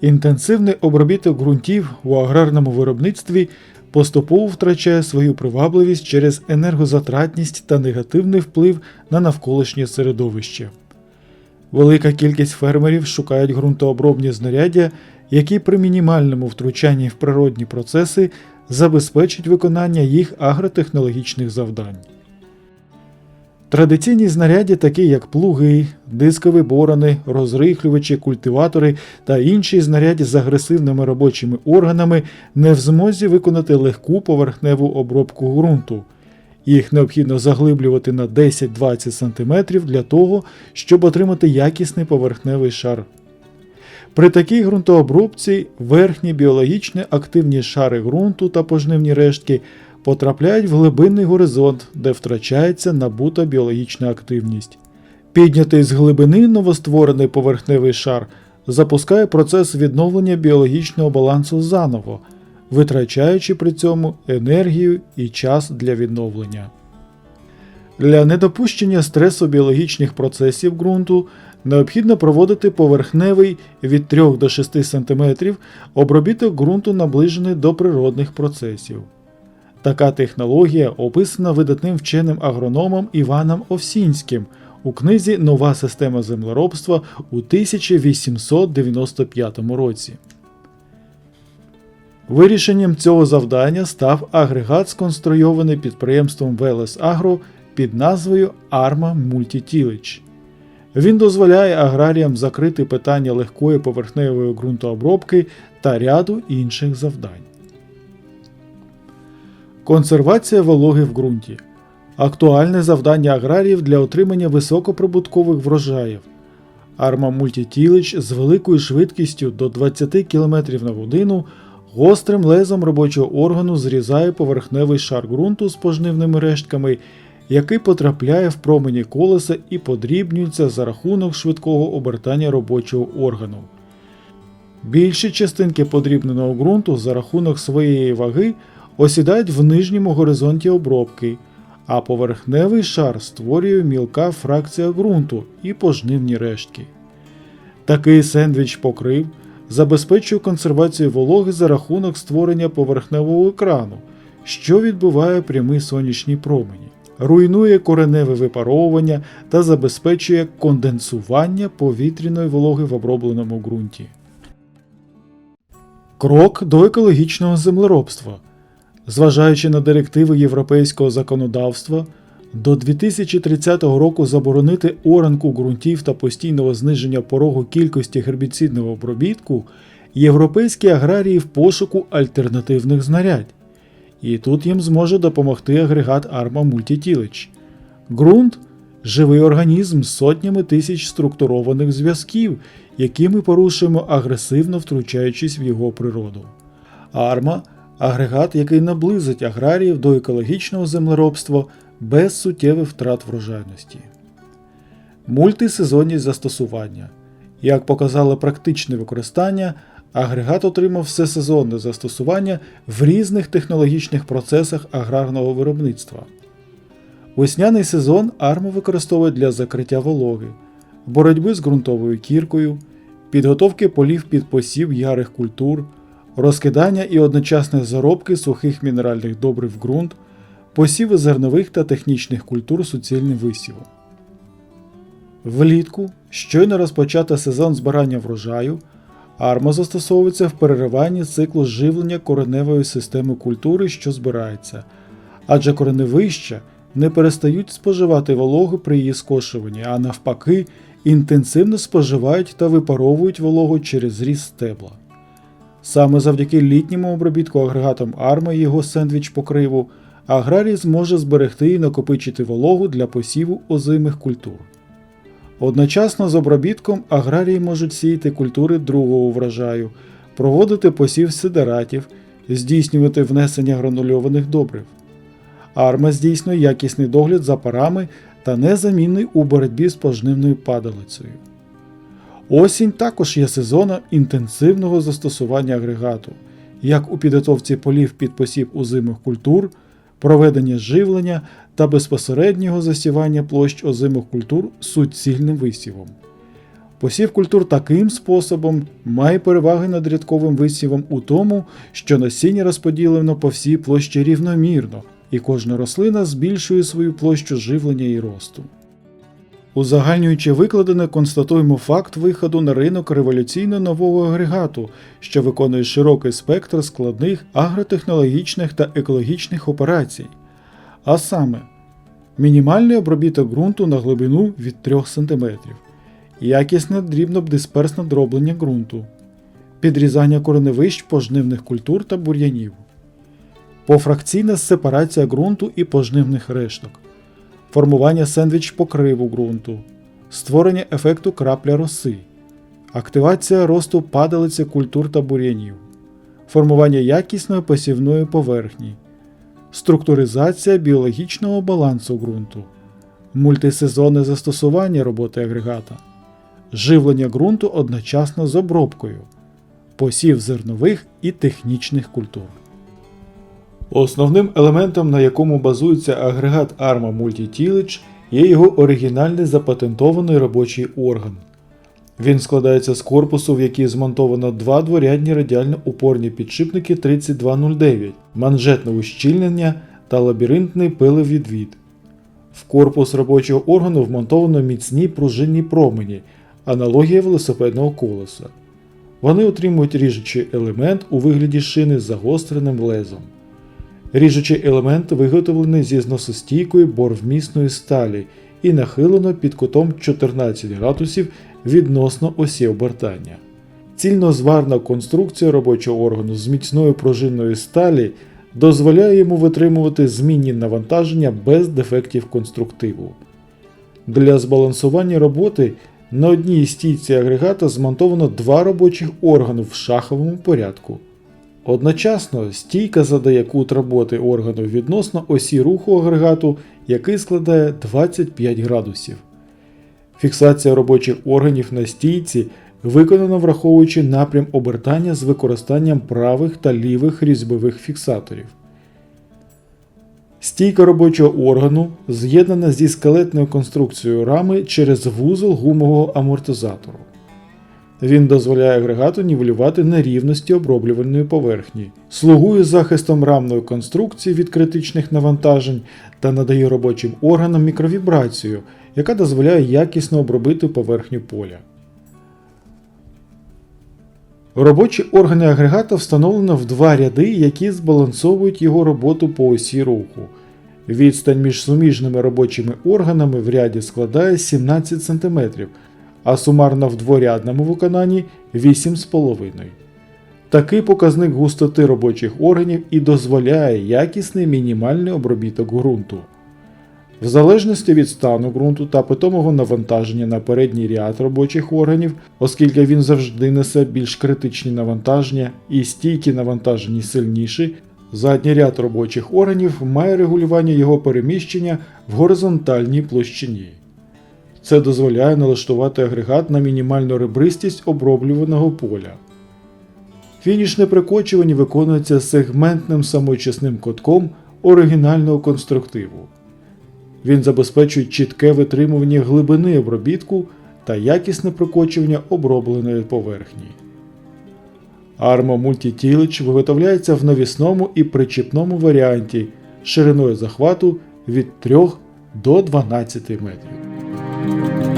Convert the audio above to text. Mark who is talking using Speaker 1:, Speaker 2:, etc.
Speaker 1: Інтенсивний обробіток ґрунтів у аграрному виробництві поступово втрачає свою привабливість через енергозатратність та негативний вплив на навколишнє середовище. Велика кількість фермерів шукають ґрунтообробні знаряддя, які при мінімальному втручанні в природні процеси забезпечать виконання їх агротехнологічних завдань. Традиційні знаряддя, такі як плуги, дискові борони, розрихлювачі, культиватори та інші знаряддя з агресивними робочими органами, не в змозі виконати легку поверхневу обробку ґрунту. Їх необхідно заглиблювати на 10-20 см для того, щоб отримати якісний поверхневий шар. При такій ґрунтообробці верхні біологічно активні шари ґрунту та пожнивні рештки потрапляють в глибинний горизонт, де втрачається набута біологічна активність. Піднятий з глибини новостворений поверхневий шар запускає процес відновлення біологічного балансу заново, витрачаючи при цьому енергію і час для відновлення. Для недопущення стресу біологічних процесів ґрунту необхідно проводити поверхневий від 3 до 6 см обробіток ґрунту наближений до природних процесів. Така технологія описана видатним вченим агрономом Іваном Овсінським у книзі Нова система землеробства у 1895 році. Вирішенням цього завдання став агрегат, сконструйований підприємством Велес Агро під назвою Арма Мультітілич. Він дозволяє аграріям закрити питання легкої поверхневої ґрунтообробки та ряду інших завдань. Консервація вологи в ґрунті актуальне завдання аграріїв для отримання високоприбуткових врожаїв. Арма Мультітілич з великою швидкістю до 20 км на годину гострим лезом робочого органу зрізає поверхневий шар ґрунту з пожнивними рештками, який потрапляє в промені колеса і подрібнюється за рахунок швидкого обертання робочого органу. Більші частинки подрібненого ґрунту за рахунок своєї ваги осідають в нижньому горизонті обробки, а поверхневий шар створює мілка фракція ґрунту і пожнивні рештки. Такий сендвіч покрив забезпечує консервацію вологи за рахунок створення поверхневого екрану, що відбиває прямі сонячні промені, руйнує кореневе випаровування та забезпечує конденсування повітряної вологи в обробленому ґрунті. Крок до екологічного землеробства. Зважаючи на директиви європейського законодавства, до 2030 року заборонити оранку ґрунтів та постійного зниження порогу кількості гербіцидного обробітку європейські аграрії в пошуку альтернативних знарядь. І тут їм зможе допомогти агрегат Arma Multitillage. Ґрунт живий організм з сотнями тисяч структурованих зв'язків, які ми порушуємо агресивно втручаючись в його природу. Арма агрегат, який наблизить аграріїв до екологічного землеробства без суттєвих втрат врожайності. Мультисезонність застосування. Як показало практичне використання, агрегат отримав всесезонне застосування в різних технологічних процесах аграрного виробництва. Весняний сезон арму використовують для закриття вологи, боротьби з ґрунтовою кіркою, підготовки полів під посів ярих культур, розкидання і одночасне заробки сухих мінеральних добрив в ґрунт, посіви зернових та технічних культур суцільним висівом. Влітку щойно розпочато сезон збирання врожаю, арма застосовується в перериванні циклу живлення кореневої системи культури, що збирається, адже кореневища не перестають споживати вологу при її скошуванні, а навпаки, інтенсивно споживають та випаровують вологу через ріст стебла. Саме завдяки літньому обробітку агрегатом арми його сендвіч покриву аграрій зможе зберегти і накопичити вологу для посіву озимих культур. Одночасно з обробітком аграрії можуть сіяти культури другого врожаю, проводити посів сидератів, здійснювати внесення гранульованих добрив. Арма здійснює якісний догляд за парами та незамінний у боротьбі з пожнивною падалицею. Осінь також є сезоном інтенсивного застосування агрегату, як у підготовці полів під посів озимих культур, проведення живлення та безпосереднього засівання площ озимих культур суцільним висівом. Посів культур таким способом має переваги над рядковим висівом у тому, що насіння розподілено по всій площі рівномірно, і кожна рослина збільшує свою площу живлення і росту. Узагальнюючи викладене, констатуємо факт виходу на ринок революційно нового агрегату, що виконує широкий спектр складних агротехнологічних та екологічних операцій, а саме мінімальний обробіток ґрунту на глибину від 3 см, якісне дрібно-дисперсне дроблення ґрунту, підрізання кореневищ пожнивних культур та бур'янів, пофракційна сепарація ґрунту і пожнивних решток формування сендвіч покриву ґрунту, створення ефекту крапля роси, активація росту падалиці культур та бур'янів, формування якісної посівної поверхні, структуризація біологічного балансу ґрунту, мультисезонне застосування роботи агрегата, живлення ґрунту одночасно з обробкою, посів зернових і технічних культур. Основним елементом, на якому базується агрегат ARMA Multitillage, є його оригінальний запатентований робочий орган. Він складається з корпусу, в який змонтовано два дворядні радіально упорні підшипники 3209, манжетне ущільнення та лабіринтний пиловідвід. В корпус робочого органу вмонтовано міцні пружинні промені, аналогія велосипедного колеса. Вони отримують ріжучий елемент у вигляді шини з загостреним лезом. Ріжучий елемент виготовлений зі зносостійкої борвмісної сталі і нахилено під кутом 14 градусів відносно осі обертання. Цільнозварна конструкція робочого органу з міцною пружинної сталі дозволяє йому витримувати змінні навантаження без дефектів конструктиву. Для збалансування роботи на одній стійці агрегата змонтовано два робочих органи в шаховому порядку. Одночасно стійка задає кут роботи органу відносно осі руху агрегату, який складає 25 градусів. Фіксація робочих органів на стійці виконана враховуючи напрям обертання з використанням правих та лівих різьбових фіксаторів. Стійка робочого органу з'єднана зі скелетною конструкцією рами через вузол гумового амортизатору. Він дозволяє агрегату нівелювати нерівності оброблювальної поверхні, слугує захистом рамної конструкції від критичних навантажень та надає робочим органам мікровібрацію, яка дозволяє якісно обробити поверхню поля. Робочі органи агрегата встановлено в два ряди, які збалансовують його роботу по осі руху. Відстань між суміжними робочими органами в ряді складає 17 см, а сумарно в дворядному виконанні 8,5. Такий показник густоти робочих органів і дозволяє якісний мінімальний обробіток ґрунту. В залежності від стану ґрунту та питомого навантаження на передній ряд робочих органів, оскільки він завжди несе більш критичні навантаження і стійкі навантажені сильніші, задній ряд робочих органів має регулювання його переміщення в горизонтальній площині. Це дозволяє налаштувати агрегат на мінімальну ребристість оброблюваного поля. Фінішне прикочування виконується сегментним самоочисним котком оригінального конструктиву. Він забезпечує чітке витримування глибини обробітку та якісне прикочування обробленої поверхні. Arma Multitillage виготовляється в навісному і причіпному варіанті шириною захвату від 3 до 12 метрів. Thank you.